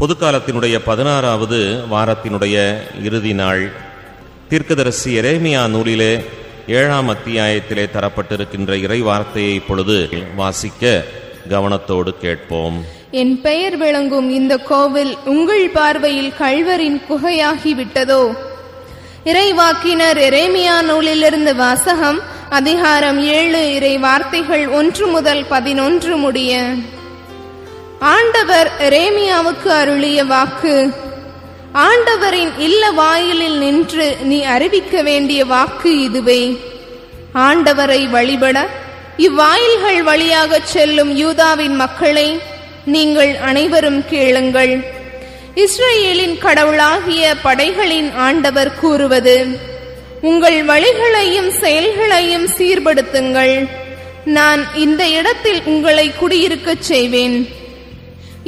பொதுக்காலத்தினுடைய பதினாறாவது வாரத்தினுடைய இறுதி நாள். தீர்க்கதரிசி எரேமியா நூலிலே ஏழாம் அத்தியாயத்திலே தரப்பட்டிருக்கின்ற இறை வார்த்தையை இப்பொழுது வாசிக்க கவனத்தோடு கேட்போம். என் பெயர் விளங்கும் இந்த கோவில் உங்கள் பார்வையில் கழ்வரின் குகையாகி விட்டதோ இறைவாக்கினர் எரேமியா நூலிலிருந்து வாசகம் அதிகாரம் ஏழு இறை வார்த்தைகள் ஒன்று முதல் பதினொன்று முடிய. ஆண்டவர் ரேமியாவுக்கு அருளிய வாக்கு ஆண்டவரின் இல்ல வாயிலில் நின்று நீ அறிவிக்க வேண்டிய வாக்கு இதுவே. ஆண்டவரை வழிபட இவ்வாயில்கள் வழியாகச் செல்லும் யூதாவின் மக்களை நீங்கள் அனைவரும் கேளுங்கள். இஸ்ரேலின் கடவுளாகிய படைகளின் ஆண்டவர் கூறுவது உங்கள் வழிகளையும் செயல்களையும் சீர்படுத்துங்கள். நான் இந்த இடத்தில் உங்களை குடியிருக்கச் செய்வேன்.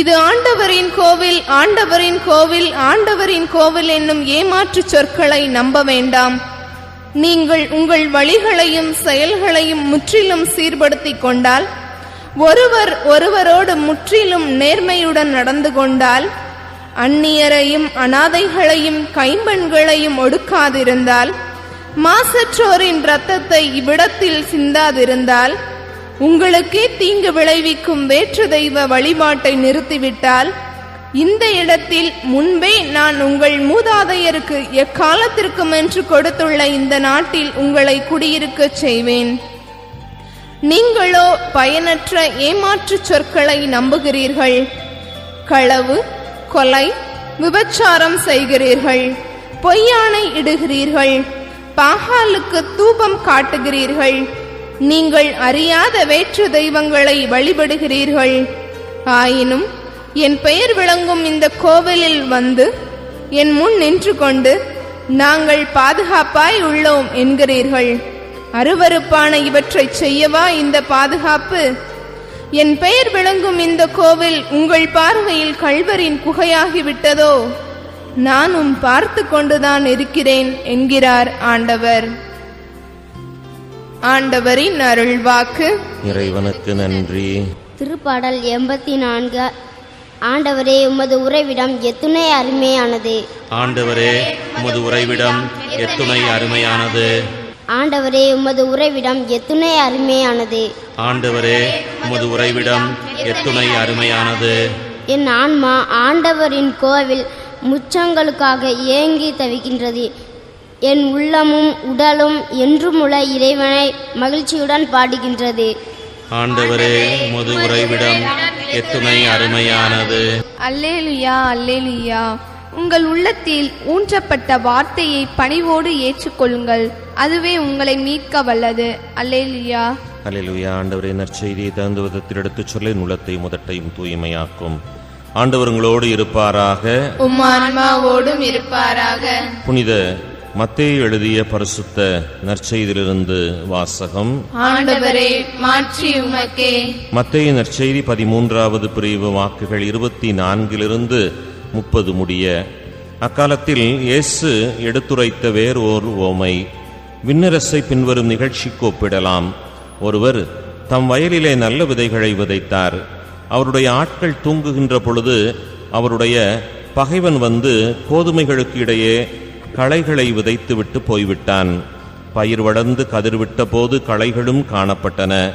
இது ஆண்டவரின் கோவில் ஆண்டவரின் கோவில் ஆண்டவரின் கோவில் என்னும் ஏமாற்றுச் சொற்களை நம்ப வேண்டாம். நீங்கள் உங்கள் வழிகளையும் செயல்களையும் முற்றிலும் சீர்படுத்திக் கொண்டால் ஒருவர் ஒருவரோடு முற்றிலும் நேர்மையுடன் நடந்து கொண்டால் அந்நியரையும் அனாதைகளையும் கைம்பெண்களையும் ஒடுக்காதிருந்தால் மாசற்றோரின் இரத்தத்தை இவ்விடத்தில் சிந்தாதிருந்தால் உங்களுக்கே தீங்கு விளைவிக்கும் வேற்று தெய்வ வழிபாட்டை நிறுத்திவிட்டால் இந்த இடத்தில் முன்பே நான் உங்கள் மூதாதையருக்கு எக்காலத்திற்கும் என்று கொடுத்துள்ள இந்த நாட்டில் உங்களை குடியிருக்கச் செய்வேன். நீங்களோ பயனற்ற ஏமாற்றுச் சொற்களை நம்புகிறீர்கள். களவு கொலை விபச்சாரம் செய்கிறீர்கள். பொய்யானை இடுகிறீர்கள். பாகாலுக்கு தூபம் காட்டுகிறீர்கள். நீங்கள் அறியாத வேற்று தெய்வங்களை வழிபடுகிறீர்கள். ஆயினும் என் பெயர் விளங்கும் இந்த கோவிலில் வந்து என் முன் நின்று கொண்டு நாங்கள் பாதுகாப்பாய் உள்ளோம் என்கிறீர்கள். அருவருப்பான இவற்றைச் செய்யவா இந்த பாதுகாப்பு? என் பெயர் விளங்கும் இந்த கோவில் உங்கள் பார்வையில் கல்வரின் குகையாகிவிட்டதோ? நானும் பார்த்து கொண்டுதான் இருக்கிறேன் என்கிறார் ஆண்டவர். ஆண்டவரின் அருள்வாக்கு. இறைவனுக்கு நன்றி. திருப்பாடல் எண்பத்தி நான்கு ஆண்டவரே உமது உறைவிடம் எத்துணை அருமையானது. ஆண்டவரே உமது உறைவிடம் எத்துணை அருமையானது. ஆண்டவரே உமது உறைவிடம் எத்துணை அருமையானது. ஆண்டவரே உமது உறைவிடம் எத்துணை அருமையானது. என் ஆன்மா ஆண்டவரின் கோவில் முச்சங்களுக்காக ஏங்கி தவிக்கின்றது. என் உள்ளமும் உடலும் என்றுமுள்ள இறைவனை மகிழ்ச்சியுடன் பாடுகின்றது. ஆண்டவரே உமது உறைவிடம் எத்துணை அருமையானது. அல்லேலுயா அல்லேலுயா. உங்கள் உள்ளத்தில் ஊன்றப்பட்ட வார்த்தையை பணிவோடு ஏற்றுக்கொள்ளுங்கள். அதுவே உங்களை மீட்க வல்லது. அல்லேலுயா. அல்லேலூயா ஆண்டவரே நற்செய்தியை தகுந்த விதத்தில் எடுத்துச் சொல்ல என் உள்ளத்தை முதட்டையும் தூய்மையாக்கும். ஆண்டவர் உங்களோடு இருப்பாராக. உம் ஆன்மாவோடும் இருப்பாராக. புனித மத்தேயு எழுதிய பரிசுத்த நற்செய்தியிலிருந்து வாசகம். ஆண்டவரே மாற்றி உமக்கே. மத்தேயு நற்செய்தி பதிமூன்றாவது பிரிவு வாக்குகள் இருபத்தி நான்கிலிருந்து முப்பது முடிய. அக்காலத்தில் இயேசு எடுத்துரைத்த வேறு ஓர் ஓமை விண்ணரசை பின்வரும் நிகழ்ச்சிக்கு ஒப்பிடலாம் ஒருவர் தம் வயலிலே நல்ல விதைகளை விதைத்தார். அவருடைய ஆட்கள் தூங்குகின்ற பொழுது அவருடைய பகைவன் வந்து கோதுமைகளுக்கு இடையே களைகளை விதைத்துவிட்டு போய்விட்டான். பயிர் வளர்ந்து கதிர்விட்ட போது களைகளும் காணப்பட்டன.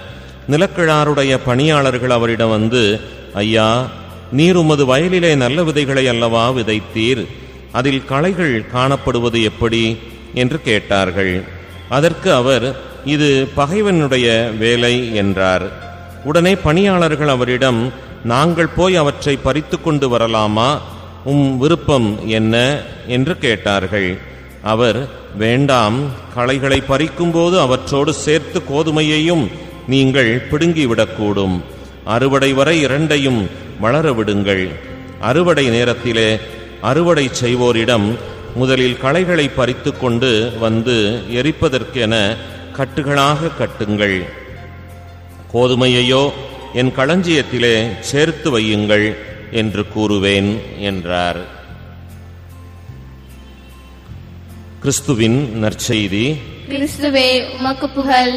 நிலக்கிழாருடைய பணியாளர்கள் அவரிடம் வந்து ஐயா நீர் உமது வயலிலே நல்ல விதைகளை அல்லவா விதைத்தீர்? அதில் களைகள் காணப்படுவது எப்படி? என்று கேட்டார்கள். அதற்கு அவர் இது பகைவனுடைய வேலை என்றார். உடனே பணியாளர்கள் அவரிடம் நாங்கள் போய் அவற்றை பறித்து கொண்டு வரலாமா? உம் விருப்பம் என்ன? என்று கேட்டார்கள். அவர் வேண்டாம் களைகளை பறிக்கும்போது அவற்றோடு சேர்த்து கோதுமையையும் நீங்கள் பிடுங்கிவிடக்கூடும். அறுவடை வரை இரண்டையும் வளரவிடுங்கள். அறுவடை நேரத்திலே அறுவடை செய்வோரிடம் முதலில் களைகளை பறித்து கொண்டு வந்து எரிப்பதற்கென கட்டுகளாக கட்டுங்கள். கோதுமையையோ என் களஞ்சியத்திலே சேர்த்து வையுங்கள் என்று கூறுவேன் என்றார். கிறிஸ்துவின் நற்செய்தி. கிறிஸ்துவே உமக்கு புகழ்.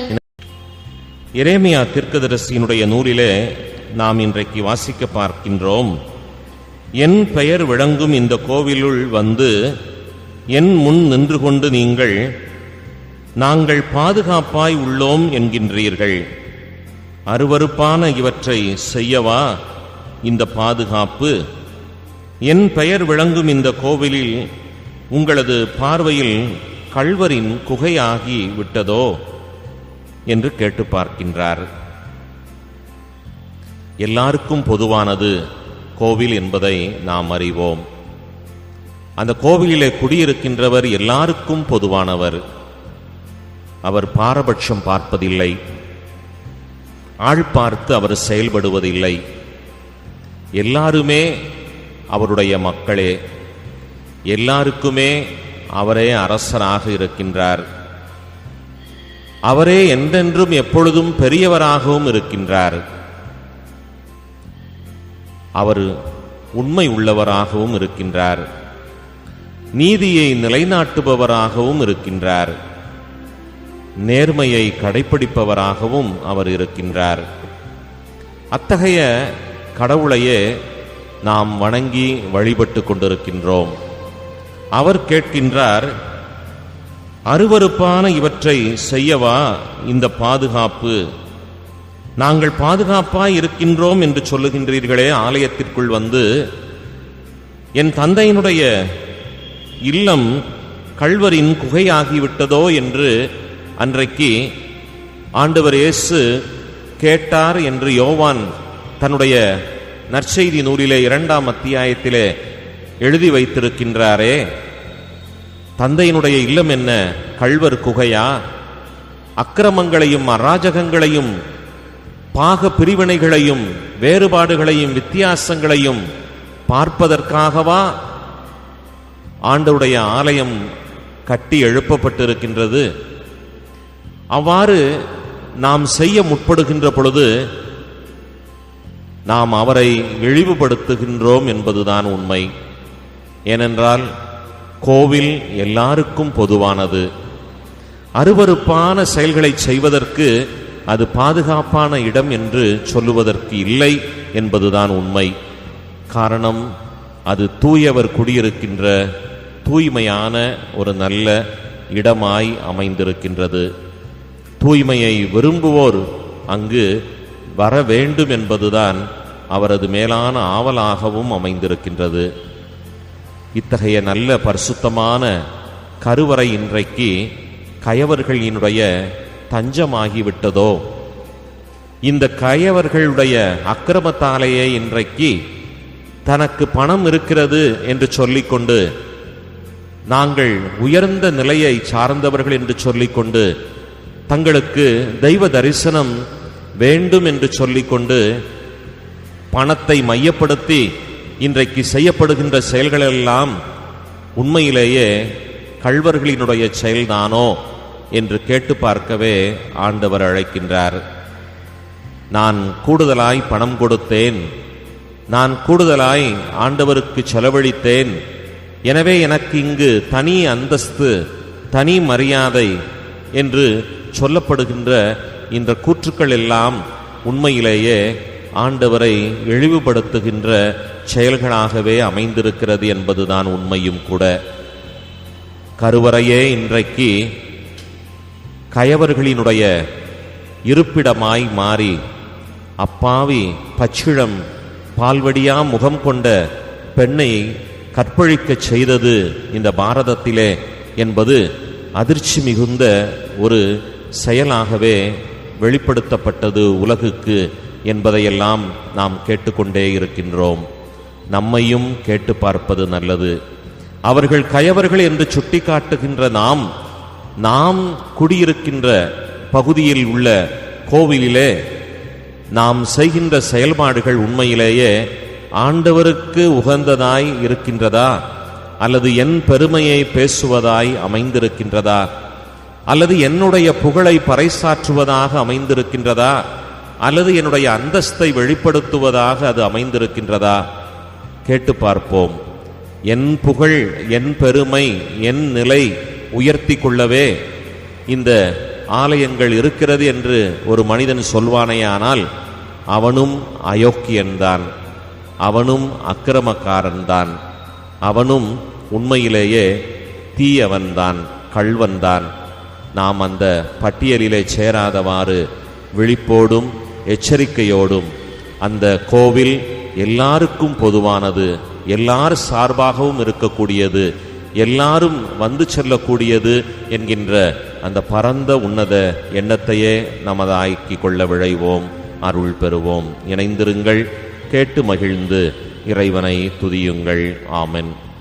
எரேமியா தீர்க்கதரிசியினுடைய நூலிலே நாம் இன்றைக்கு வாசிக்க பார்க்கின்றோம். என் பெயர் விளங்கும் இந்த கோவிலுள் வந்து என் முன் நின்று கொண்டு நீங்கள் நாங்கள் பாதுகாப்பாய் உள்ளோம் என்கின்றீர்கள். அருவருப்பான இவற்றை செய்யவா இந்த பாதுகாப்பு? என் பெயர் விளங்கும் இந்த கோவிலில் உங்களது பார்வையில் கள்வரின் குகையாகி விட்டதோ என்று கேட்டு பார்க்கின்றார். எல்லாருக்கும் பொதுவானது கோவில் என்பதை நாம் அறிவோம். அந்த கோவிலிலே குடியிருக்கின்றவர் எல்லாருக்கும் பொதுவானவர். அவர் பாரபட்சம் பார்ப்பதில்லை. ஆள் பார்த்து அவர் செயல்படுவதில்லை. எல்லாருமே அவருடைய மக்களே. எல்லாருக்குமே அவரே அரசராக இருக்கின்றார். அவரே என்றென்றும் எப்பொழுதும் பெரியவராகவும் இருக்கின்றார். அவர் உண்மை உள்ளவராகவும் இருக்கின்றார். நீதியை நிலைநாட்டுபவராகவும் இருக்கின்றார். நேர்மையை கடைப்பிடிப்பவராகவும் அவர் இருக்கின்றார். அத்தகைய கடவுளையே நாம் வணங்கி வழிபட்டு கொண்டிருக்கின்றோம். அவர் கேட்கின்றார் அருவருப்பான இவற்றை செய்யவா இந்த பாதுகாப்பு? நாங்கள் பாதுகாப்பாய் இருக்கின்றோம் என்று சொல்லுகின்றீர்களே ஆலயத்திற்குள் வந்து என் தந்தையினுடைய இல்லம் கள்வரின் குகையாகிவிட்டதோ என்று அன்றைக்கு ஆண்டவர் இயேசு கேட்டார் என்று யோவான் தன்னுடைய நற்செய்தி நூலிலே இரண்டாம் அத்தியாயத்திலே எழுதி வைத்திருக்கின்றாரே. தந்தையினுடைய இல்லம் என்ன? கள்வர் குகையா? அக்கிரமங்களையும் அராஜகங்களையும் பாக பிரிவினைகளையும் வேறுபாடுகளையும் வித்தியாசங்களையும் பார்ப்பதற்காகவா? ஆண்டவுடைய ஆலயம் கட்டி எழுப்பப்பட்டிருக்கின்றது. அவ்வாறு நாம் செய்ய முற்படுகின்ற பொழுது நாம் அவரை இழிவுபடுத்துகின்றோம் என்பதுதான் உண்மை. ஏனென்றால் கோவில் எல்லாருக்கும் பொதுவானது. அருவருப்பான செயல்களை செய்வதற்கு அது பாதுகாப்பான இடம் என்று சொல்லுவதற்கு இல்லை என்பதுதான் உண்மை. காரணம் அது தூயவர் குடியிருக்கின்ற தூய்மையான ஒரு நல்ல இடமாய் அமைந்திருக்கின்றது. தூய்மையை விரும்புவோர் அங்கு வர வேண்டும் என்பதுதான் அவரது மேலான ஆவலாகவும் அமைந்திருக்கின்றது. இத்தகைய நல்ல பரிசுத்தமான கருவறை இன்றைக்கு கயவர்களினுடைய தஞ்சமாகிவிட்டதோ? இந்த கயவர்களுடைய அக்கிரமத்தாலேயே இன்றைக்கு தனக்கு பணம் இருக்கிறது என்று சொல்லிக்கொண்டு நாங்கள் உயர்ந்த நிலையை சார்ந்தவர்கள் என்று சொல்லிக்கொண்டு தங்களுக்கு தெய்வ தரிசனம் வேண்டும் என்று சொல்லிக்கொண்டு பணத்தை மையப்படுத்தி இன்றைக்கு செய்யப்படுகின்ற செயல்களெல்லாம் உண்மையிலேயே கழ்வர்களினுடைய செயல்தானோ என்று கேட்டு பார்க்கவே ஆண்டவர் அழைக்கின்றார். நான் கூடுதலாய் பணம் கொடுத்தேன். நான் கூடுதலாய் ஆண்டவருக்கு செலவழித்தேன். எனவே எனக்கு இங்கு தனி அந்தஸ்து தனி மரியாதை என்று சொல்லப்படுகின்ற இந்த கூற்றுக்கள் எல்லாம் உண்மையிலேயே ஆண்டவரை இழிவுபடுத்துகின்ற செயல்களாகவே அமைந்திருக்கிறது என்பதுதான் உண்மையும் கூட. கருவறையே இன்றைக்கு கயவர்களினுடைய இருப்பிடமாய் மாறி அப்பாவி பச்சிழம் பால்வடியா முகம் கொண்ட பெண்ணை கற்பழிக்கச் செய்தது இந்த பாரதத்திலே என்பது அதிர்ச்சி மிகுந்த ஒரு செயலாகவே வெளிப்படுத்தப்பட்டது உலகுக்கு என்பதையெல்லாம் நாம் கேட்டுக்கொண்டே இருக்கின்றோம். நம்மையும் கேட்டு பார்ப்பது நல்லது. அவர்கள் கயவர்கள் என்று சுட்டிக்காட்டுகின்ற நாம் நாம் குடியிருக்கின்ற பகுதியில் உள்ள கோவிலிலே நாம் செய்கின்ற செயல்பாடுகள் உண்மையிலேயே ஆண்டவருக்கு உகந்ததாய் இருக்கின்றதா? அல்லது என் பெருமையை பேசுவதாய் அமைந்திருக்கின்றதா? அல்லது என்னுடைய புகழை பறைசாற்றுவதாக அமைந்திருக்கின்றதா? அல்லது என்னுடைய அந்தஸ்தை வெளிப்படுத்துவதாக அது அமைந்திருக்கின்றதா? கேட்டு பார்ப்போம் என் புகழ் என் பெருமை என் நிலை உயர்த்தி கொள்ளவே இந்த ஆலயங்கள் இருக்கிறது என்று ஒரு மனிதன் சொல்வானேயானால் அவனும் அயோக்கியன்தான். அவனும் அக்கிரமக்காரன்தான். அவனும் உண்மையிலேயே தீயவன்தான் கள்வன்தான். நாம் அந்த பட்டியலிலே சேராதவாறு விழிப்போடும் எச்சரிக்கையோடும் அந்த கோவில் எல்லாருக்கும் பொதுவானது எல்லார் சார்பாகவும் இருக்கக்கூடியது எல்லாரும் வந்து செல்லக்கூடியது என்கின்ற அந்த பரந்த உன்னத எண்ணத்தையே நமதாக்கிக் கொள்ள விழைவோம் அருள் பெறுவோம். இணைந்திருங்கள் கேட்டு மகிழ்ந்து இறைவனை துதியுங்கள். ஆமென்.